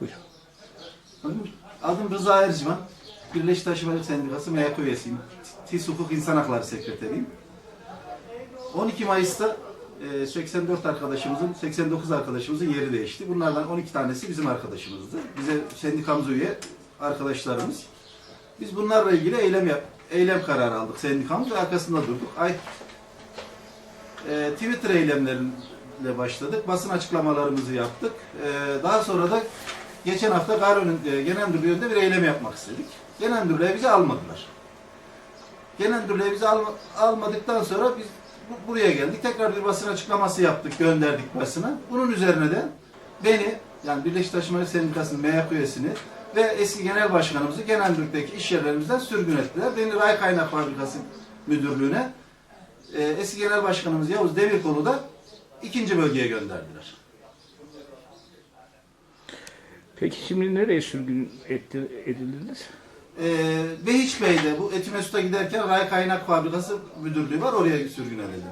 Buyur. Adım Rıza Erciman. Birleşik Taşımacılık Sendikası MYK üyesiyim. TİS Hukuk İnsan Hakları Sekreteriyim. 12 Mayıs'ta e, 84 arkadaşımızın, 89 arkadaşımızın yeri değişti. Bunlardan 12 tanesi bizim arkadaşımızdı. Bize sendikamıza üye arkadaşlarımız. Biz bunlarla ilgili eylem yap, eylem kararı aldık sendikamız ve arkasında durduk. Ay, e, Twitter eylemleriyle başladık. Basın açıklamalarımızı yaptık. E, daha sonra da geçen hafta Garo'nun e, genel müdürlüğü önünde bir eylem yapmak istedik. Genel müdürlüğe bizi almadılar. Genel müdürlüğe bizi alma- almadıktan sonra biz bu- buraya geldik. Tekrar bir basın açıklaması yaptık, gönderdik basına. Bunun üzerine de beni, yani Birleşik Taşımacılık Sendikası'nın MYK üyesini ve eski genel başkanımızı genel müdürlükteki iş yerlerimizden sürgün ettiler. Beni Ray Kaynak Fabrikası Müdürlüğü'ne, e, eski genel başkanımız Yavuz Demirkol'u da ikinci bölgeye gönderdiler. Peki şimdi nereye sürgün etti, edildiniz? E, Behiç Bey'de bu Etimesut'a giderken Ray Kaynak Fabrikası Müdürlüğü var, oraya sürgün edildi.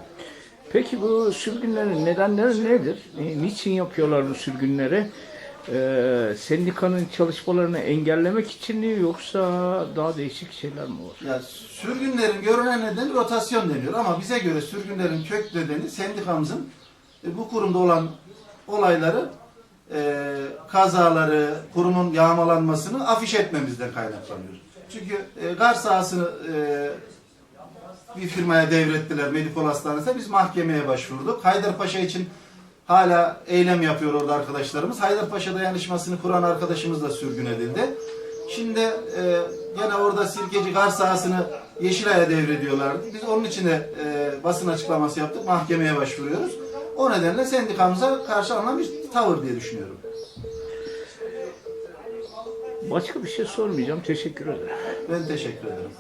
Peki bu sürgünlerin nedenleri nedir? E, niçin yapıyorlar bu sürgünleri? Ee, sendikanın çalışmalarını engellemek için mi yoksa daha değişik şeyler mi var? Ya sürgünlerin görünen nedeni rotasyon deniyor ama bize göre sürgünlerin kök nedeni sendikamızın e, bu kurumda olan olayları e, kazaları, kurumun yağmalanmasını afiş etmemizden kaynaklanıyor. Çünkü e, gar sahasını e, bir firmaya devrettiler Medikol Hastanesi'ne. Biz mahkemeye başvurduk. Haydarpaşa için hala eylem yapıyor orada arkadaşlarımız. Haydarpaşa dayanışmasını kuran arkadaşımız da sürgün edildi. Şimdi e, gene orada Sirkeci gar sahasını Yeşilay'a devrediyorlardı. Biz onun için de basın açıklaması yaptık. Mahkemeye başvuruyoruz. O nedenle sendikamıza karşı alınan bir tavır diye düşünüyorum. Başka bir şey sormayacağım. Teşekkür ederim. Ben teşekkür ederim.